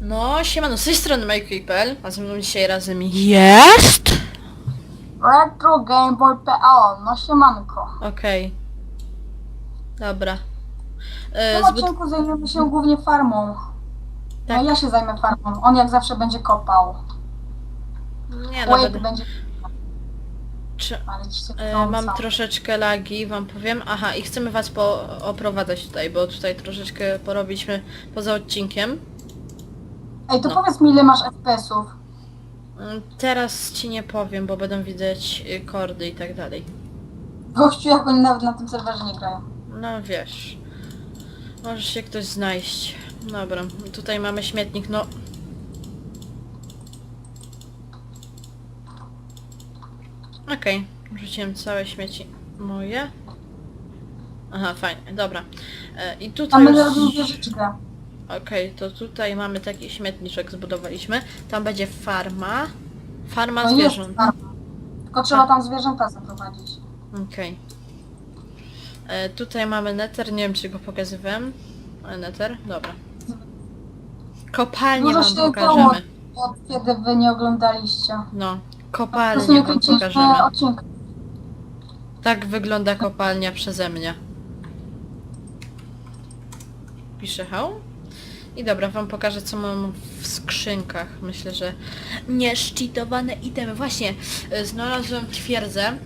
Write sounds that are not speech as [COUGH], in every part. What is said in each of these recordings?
No, siemano, z tej strony MikePL, a ze mną dzisiaj razem jest... RetroGameBoy.pl, no siemanko. Okej. Dobra. W E, tym zbud... odcinku zajmiemy się głównie farmą. Tak. No ja się zajmę farmą, on jak zawsze będzie kopał. Nie no, Wade będę... będzie Czy... palić się E, wtrącał. mam troszeczkę lagi, wam powiem. Aha, i chcemy was po oprowadzać tutaj, bo tutaj troszeczkę porobiliśmy poza odcinkiem. Ej, to no. powiedz mi ile masz FPS-ów. Mm, Teraz ci nie powiem, bo będą widać y, kordy i tak dalej. Gościu, jak oni nawet na tym serwerze nie grają. No wiesz. Może się ktoś znaleźć. Dobra, tutaj mamy śmietnik, no. Okej, rzuciłem całe śmieci moje. Aha, fajnie, dobra. E, I A tutaj... my już- robimy wieżyczkę. Okej, to tutaj mamy taki śmietniczek zbudowaliśmy. Tam będzie farma. Farma No jest zwierząt. Tylko trzeba tam zwierzęta zaprowadzić. Okej. E, Tutaj mamy neter, nie wiem czy go pokazywałem. Ale neter, dobra. Kopalnię Dużo wam się działo, pokażemy. od kiedy wy nie oglądaliście. No, Po prostu kopalnię nie wam kręciliśmy pokażemy. odcinka. Tak wygląda kopalnia przeze mnie. Piszę hał. I dobra, wam pokażę co mam w skrzynkach. Myślę, że nieszczytowane itemy. Właśnie, y, znalazłem twierdzę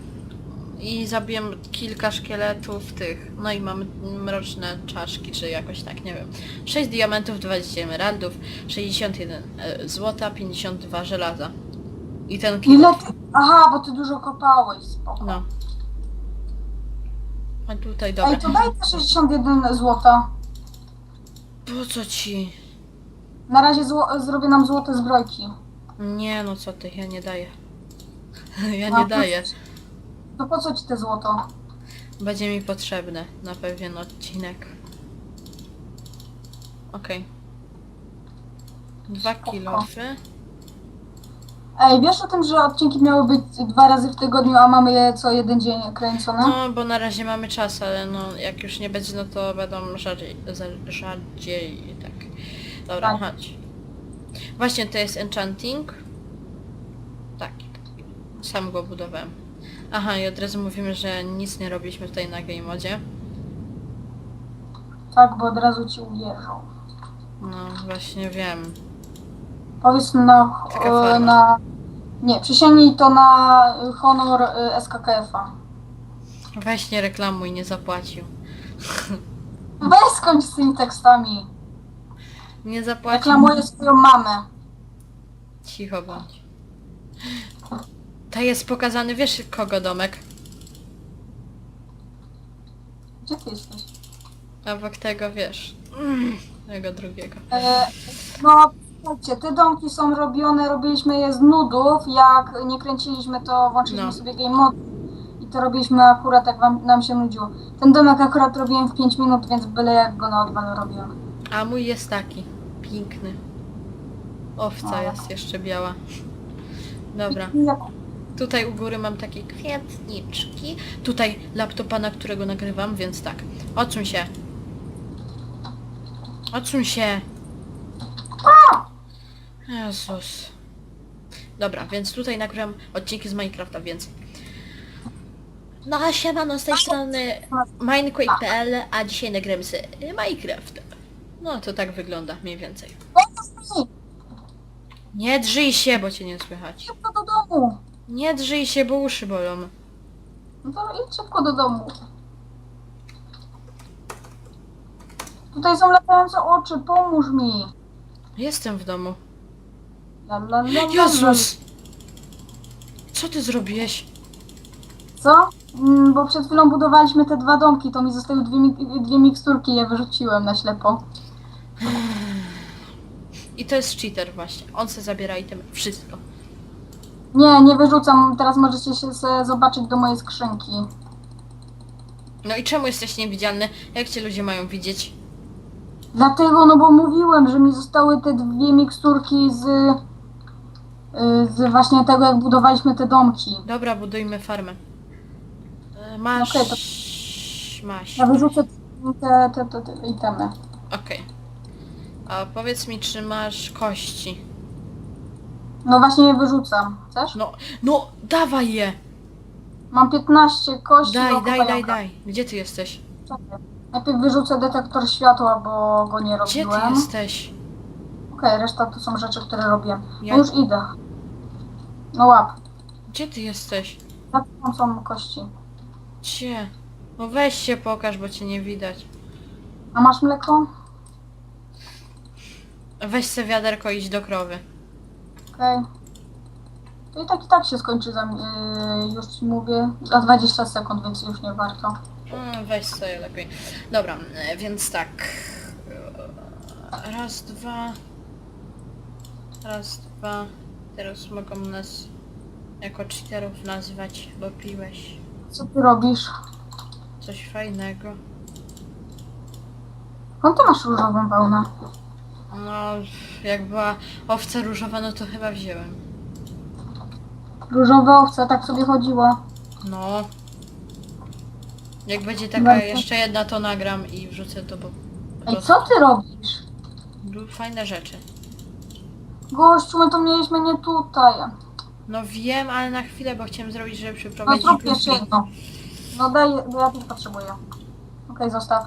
i zabiłem kilka szkieletów tych. No i mamy mroczne czaszki, czy jakoś tak, nie wiem. 6 diamentów, 20 emeraldów, 61 e, złota, 52 żelaza. I ten kilo. Ile ty... Aha, bo ty dużo kopałeś, spoko. No. A tutaj dobra. Ej, to daj te 61 złota. Po co ci? Na razie zło... zrobię nam złote zbrojki. Nie no co ty, ja nie daję. [LAUGHS] Ja No, nie daję. To po co ci te złoto? Będzie mi potrzebne na pewien odcinek. Okej. Dwa Spoko. kilofy. Ej, wiesz o tym, że odcinki miały być dwa razy w tygodniu, a mamy je co jeden dzień kręcone? No bo na razie mamy czas, ale no jak już nie będzie, no to będą rzadziej, za- rzadziej tak. Dobra, Tak. chodź. Właśnie to jest enchanting. Tak. Sam go budowałem. Aha, i od razu mówimy, że nic nie robiliśmy tutaj na game modzie. Tak, bo od razu ci uwierzą. No właśnie wiem. Powiedz na... Taka e, farma. na nie, przysięgnij to na honor e, SKKF-a. Weź nie reklamuj, nie zapłacił. [LAUGHS] Weź skończ z tymi tekstami. Nie zapłacił. Reklamuję swoją mamę. Cicho bądź. To jest pokazany, wiesz kogo domek? Gdzie ty jesteś? Obok tego, wiesz. Mm, tego drugiego. E, no, słuchajcie, te domki są robione, robiliśmy je z nudów. Jak nie kręciliśmy, to włączyliśmy No. sobie game mode. I to robiliśmy akurat jak wam, nam się nudziło. Ten domek akurat robiłem w 5 minut, więc byle jak go na odwal robiłem. A mój jest taki. Piękny. Owca No. jest jeszcze biała. Dobra. I jak Tutaj u góry mam takie kwietniczki. Tutaj laptopa, na którego nagrywam, więc tak. Odsuń się. Odsuń się. Jezus. Dobra, więc tutaj nagrywam odcinki z Minecrafta, więc... No a siemano z tej strony Minecraft.pl, a dzisiaj nagramy z Minecraft. No to tak wygląda mniej więcej. Ej, Nie drżyj się, bo cię nie słychać. szybko do domu! Nie drżyj się, bo uszy bolą. No to idź szybko do domu. Tutaj są latające oczy, pomóż mi. Jestem w domu. La, la, la. Jezus! Co ty zrobiłeś? Co? Mm, bo przed chwilą budowaliśmy te dwa domki, to mi zostały dwie, mi- dwie miksturki, je wyrzuciłem na ślepo. [SIGHS] I to jest cheater właśnie. On se zabiera itemy. Wszystko. Nie, nie wyrzucam, teraz możecie się se zobaczyć do mojej skrzynki. No i czemu jesteś niewidzialny? Jak cię ludzie mają widzieć? Dlatego, no bo mówiłem, że mi zostały te dwie miksturki z... y, Z właśnie tego, jak budowaliśmy te domki. Dobra, budujmy farmę. E, Masz... Okej, to- Masz. Ja wyrzucę te, te, te, te itemy. Okej. A powiedz mi, czy masz kości? No właśnie je wyrzucam. Chcesz? No, no, dawaj je! Mam 15 kości. Daj, daj, daj, kopająka. daj. Gdzie ty jesteś? Czekaj. Najpierw wyrzucę detektor światła, bo go nie Gdzie ty robiłem. jesteś? Okej, reszta to są rzeczy, które robiłem. Ja- No już idę. No łap. Gdzie ty jesteś? Za tą są kości. Gdzie? No weź się pokaż, bo cię nie widać. A masz mleko? Weź se wiaderko i idź do krowy. Okej. To i tak i tak się skończy za yy, już ci mówię, za 20 sekund, więc już nie warto. Mm, weź sobie lepiej. Dobra, e, więc tak. Raz, dwa. Raz, dwa. Teraz mogą nas jako cheaterów nazwać, bo piłeś Co ty robisz? coś fajnego. Skąd ty masz różową wełnę? No, jak była owca różowa, no to chyba wziąłem. Różowe owce, tak sobie chodziło. No. Jak będzie taka Bardzo. jeszcze jedna, to nagram i wrzucę to, bo... po Ej, prostu co ty robisz? Fajne rzeczy. Gościu, my to mieliśmy nie tutaj. No wiem, ale na chwilę, bo chciałem zrobić, żeby No zrób jeszcze jedno. No daj, bo ja też potrzebuję. Okej, zostaw.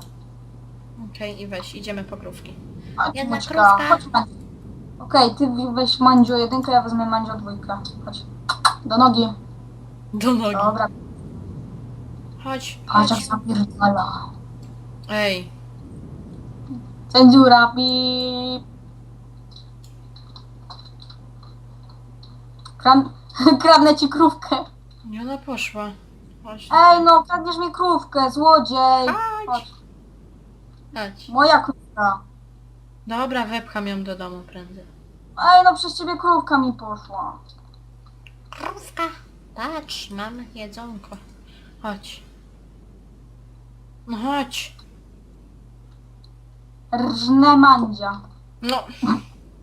Okej, i weź, idziemy po krówki. Chodź, Jedna Maćka, krówka. chodź. Okej, ty weź Mandzio jedynkę, ja wezmę Mandzio dwójkę. Chodź. Do nogi. Do nogi. Dobra. Chodź, Patrz jak chodź. zapierdala. Ej, Cenzura, bip. Kran... [LAUGHS] Kradnę ci krówkę. i ona poszła. Chodź. Ej no, kradniesz mi krówkę, złodziej. Chodź. Chodź. Chodź. Moja krówka. Dobra, wepcham ją do domu prędzej. Ej no, przez ciebie krówka mi poszła. Krówka, patrz, mam jedzonko. Chodź. No chodź. Rżnę mandzia. No.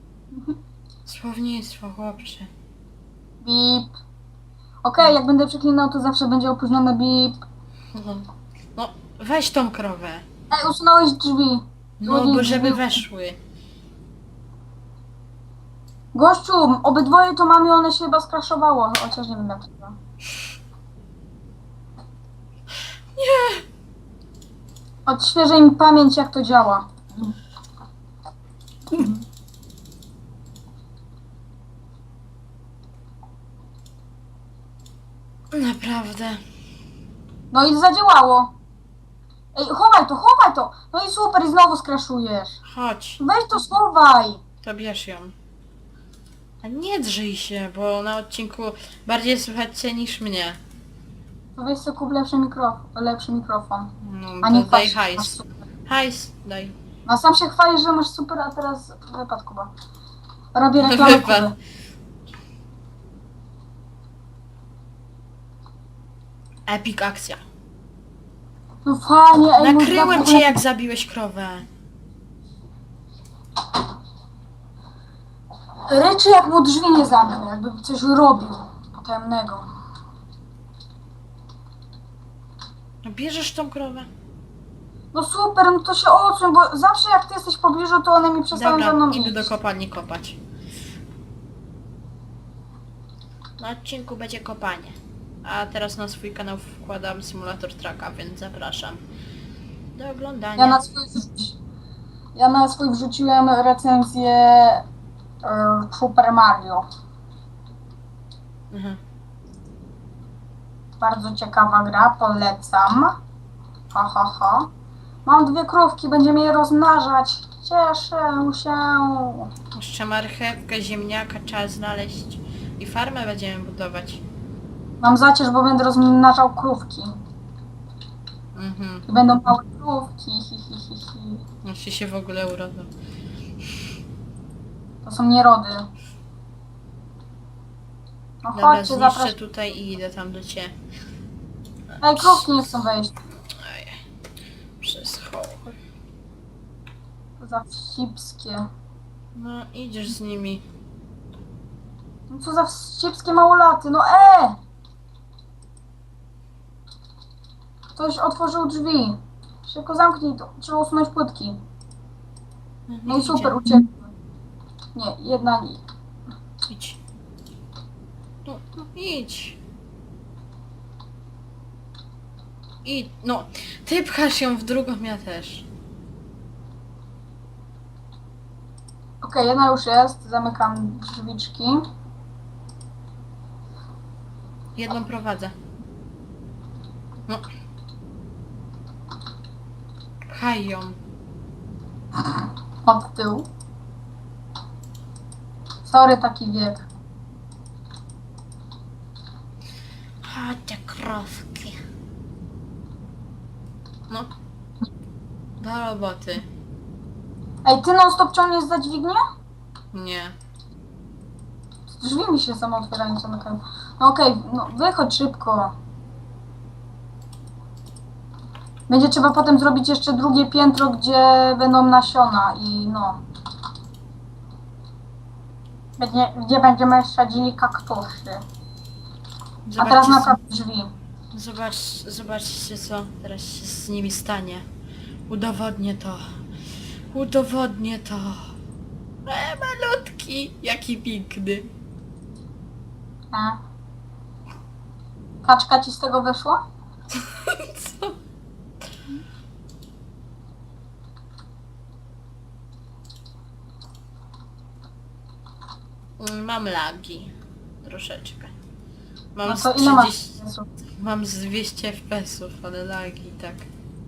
[LAUGHS] Słownictwo, chłopcze. Bip. Okej, jak będę przeklinał, to zawsze będzie opóźnione bip. No, weź tą krowę. Ej, usunąłeś drzwi. No, Złodziej bo żeby drzwi. weszły. Gościu, obydwoje to mamy, one się chyba skraszowało, chociaż nie wiem jak to. Nie! Odświeżę mi pamięć, jak to działa. Naprawdę. No i zadziałało. Ej, chowaj to, chowaj to. No i super, i znowu skraszujesz. Chodź, Weź to schowaj. to bierz ją. A nie drzyj się, bo na odcinku bardziej słychać cię niż mnie. To weź sobie kup lepszy, mikro, lepszy mikrofon. No, A nie daj że masz hajs. super. Hajs, daj. No sam się chwalisz, że masz super, a teraz wypad Kuba. Robię [LAUGHS] reklamę Wypad. Kuby. Epic akcja. No fajnie, ej, Nakryłem cię jak zabiłeś krowę. Ryczy jak mu drzwi nie zamknął, jakby coś robił potajemnego. No bierzesz tą krowę? No super, no to się odsuń, bo zawsze jak ty jesteś w pobliżu, to one mi przestają za mną Dobra, idę iść. do kopalni kopać. Na odcinku będzie kopanie. A teraz na swój kanał wkładam symulator traka, więc zapraszam do oglądania. Ja na swój, ja na swój wrzuciłem recenzję e, Super Mario. Mhm. Bardzo ciekawa gra, polecam. Ha, ha, ha. Mam dwie krówki, będziemy je rozmnażać. Cieszę się. Jeszcze marchewkę, ziemniaka trzeba znaleźć i farmę będziemy budować. Mam zacierz, bo będę rozmnażał krówki. Mhm. I będą małe krówki. Hi, hi, hi, hi. Jeśli się w ogóle urodzą. To są nierody. No Dobra, chodźcie, zniszczę zapraszam. tutaj i idę tam do ciebie. Ej, krówki nie chcą wejść. Ej, Przez hoł. To za wścibskie. No idziesz z nimi. No co za wścibskie małolaty, no e! Ktoś otworzył drzwi. Szybko zamknij to. Trzeba usunąć płytki. No i super, uciekły. Nie, jedna nie. Idź. No, no idź. I no, ty pchasz ją w drugą, ja też. Okej, jedna już jest. Zamykam drzwiczki. Jedną prowadzę. No. Pchaj ją. Od tyłu. Sorry, taki wiek. Chodźcie krowki. No. Do roboty. Ej, ty non stop ciągniesz za dźwignię? Nie. Drzwi mi się samo otwierają, zamykają. No okej, no wychodź szybko. Będzie trzeba potem zrobić jeszcze drugie piętro, gdzie będą nasiona i no. Będzie, gdzie będziemy sadzili kaktusy. A teraz Zobaczcie, napraw drzwi. zobacz, zobaczcie co teraz się z nimi stanie. Udowodnię to. Udowodnię to. E, malutki. Jaki piękny. E. Kaczka ci z tego wyszła? Co? Mm, Mam lagi. Troszeczkę. Mam No z to ile masz? 30, Mam z 200 FPS-ów, ale lagi, tak.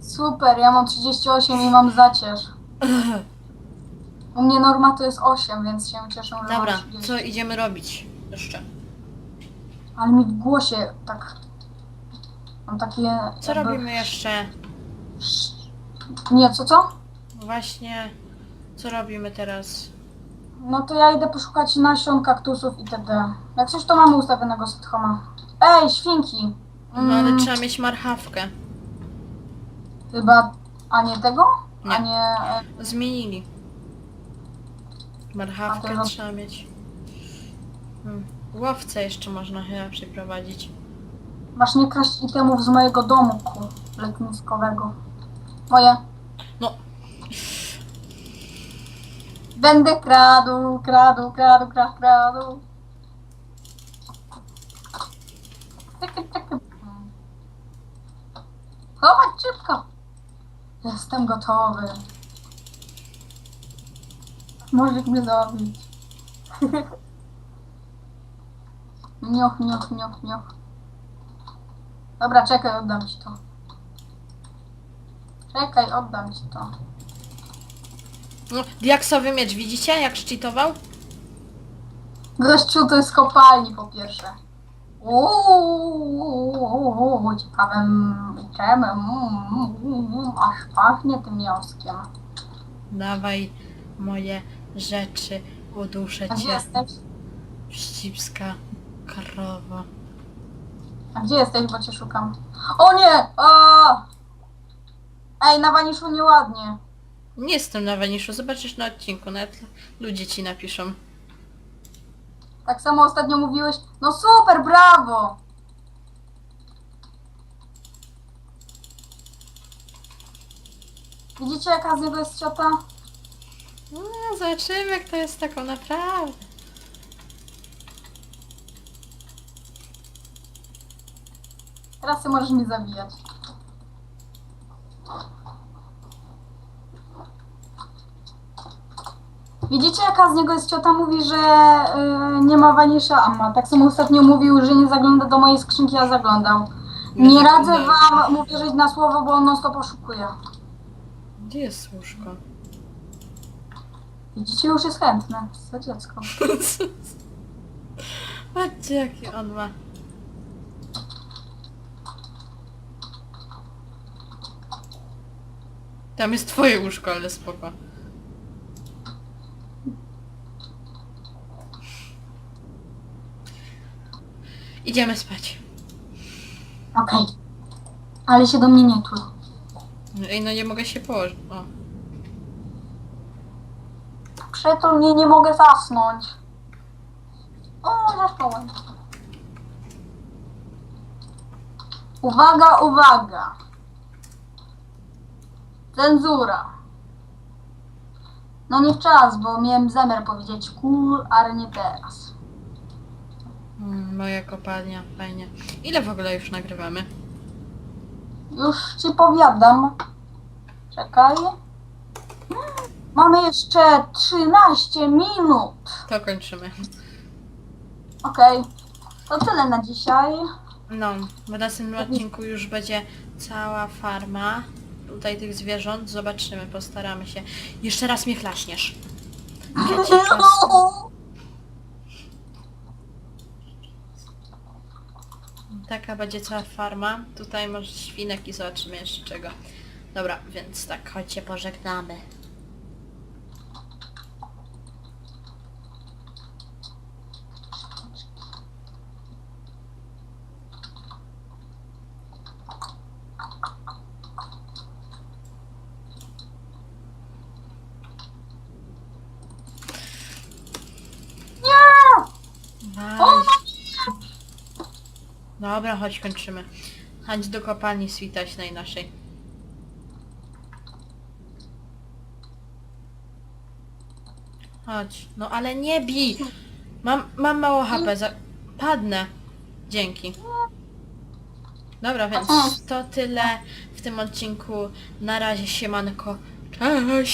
Super, ja mam 38 i mam zacierz. U mnie norma to jest 8, więc się cieszę, że Dobra, mam 30. co idziemy robić? Jeszcze. Ale mi w głosie tak... Mam takie... Co jakby- robimy jeszcze? Nie, co, co? Właśnie, co robimy teraz? No to ja idę poszukać nasion, kaktusów itd. Jak coś to mamy ustawionego sethoma. Ej, świnki! No ale Mm, trzeba mieć marchawkę. Chyba... A nie tego? A Nie. nie... e, Zmienili. A Marchawkę to- trzeba mieć. Hmm. Jeszcze można chyba przyprowadzić. Masz nie kraść itemów z mojego domku letniskowego. Moje. No. Będę kradł, kradł, kradł, kradł, kradł. Chować szybko. Jestem gotowy. Możesz mnie zabić. [LAUGHS] Nioch, nioch, nioch, nioch. Dobra, czekaj, oddam ci to. Czekaj, oddam ci to. No, diaksowy miecz, widzicie jak szczytował? Gościu to jest kopalni po pierwsze. Uuu, ciekawym. Mm, mm, mm, Aż pachnie tym miąskiem. Dawaj moje rzeczy, uduszę A gdzie cię. jesteś? Wścibska krowa. A gdzie jesteś, bo cię szukam? O nie! O! Ej, na waniszu nieładnie. Nie jestem na Waniszu, zobaczysz na odcinku, nawet ludzie ci napiszą. Tak samo ostatnio mówiłeś. No super, brawo! Widzicie jaka z niego jest ciota? No, zobaczymy jak to jest taką naprawdę. Teraz ty możesz mnie zabijać. Widzicie jaka z niego jest ciota? Mówi, że y, nie ma wanisza, a ma. Tak samo ostatnio mówił, że nie zagląda do mojej skrzynki, a zaglądał. Nie radzę wam mu wierzyć na słowo, bo on non stop oszukuje. Gdzie jest łóżko? Widzicie, już jest chętny. Co dziecko. [LAUGHS] Patrzcie jaki on ma. Tam jest twoje łóżko, ale spoko. Idziemy spać. Okej. Ale się do mnie nie tul. Ej, no nie mogę się położyć. O. Przytul mnie, nie mogę zasnąć. O, zasnąłem. Uwaga, uwaga. Cenzura. No nie w czas, bo miałem zamiar powiedzieć cool, ale nie teraz. Mm, moja kopalnia, fajnie. Ile w ogóle już nagrywamy? Już ci powiadam. Czekaj. Mamy jeszcze 13 minut. To kończymy. Okej. To tyle na dzisiaj. No, w następnym odcinku już będzie cała farma tutaj tych zwierząt. Zobaczymy, postaramy się. Jeszcze raz mnie chlaśniesz. Ja cię. Taka będzie cała farma. Tutaj może świnek i zobaczymy jeszcze czego. Dobra, więc tak, chodźcie, pożegnamy. Nie! O, Nice. Dobra, chodź, kończymy. Chodź do kopalni switaśnej naszej. Chodź. No ale nie bij! Mam, mam mało HP, za... padnę. Dzięki. Dobra, więc to tyle w tym odcinku. Na razie siemanko. Cześć!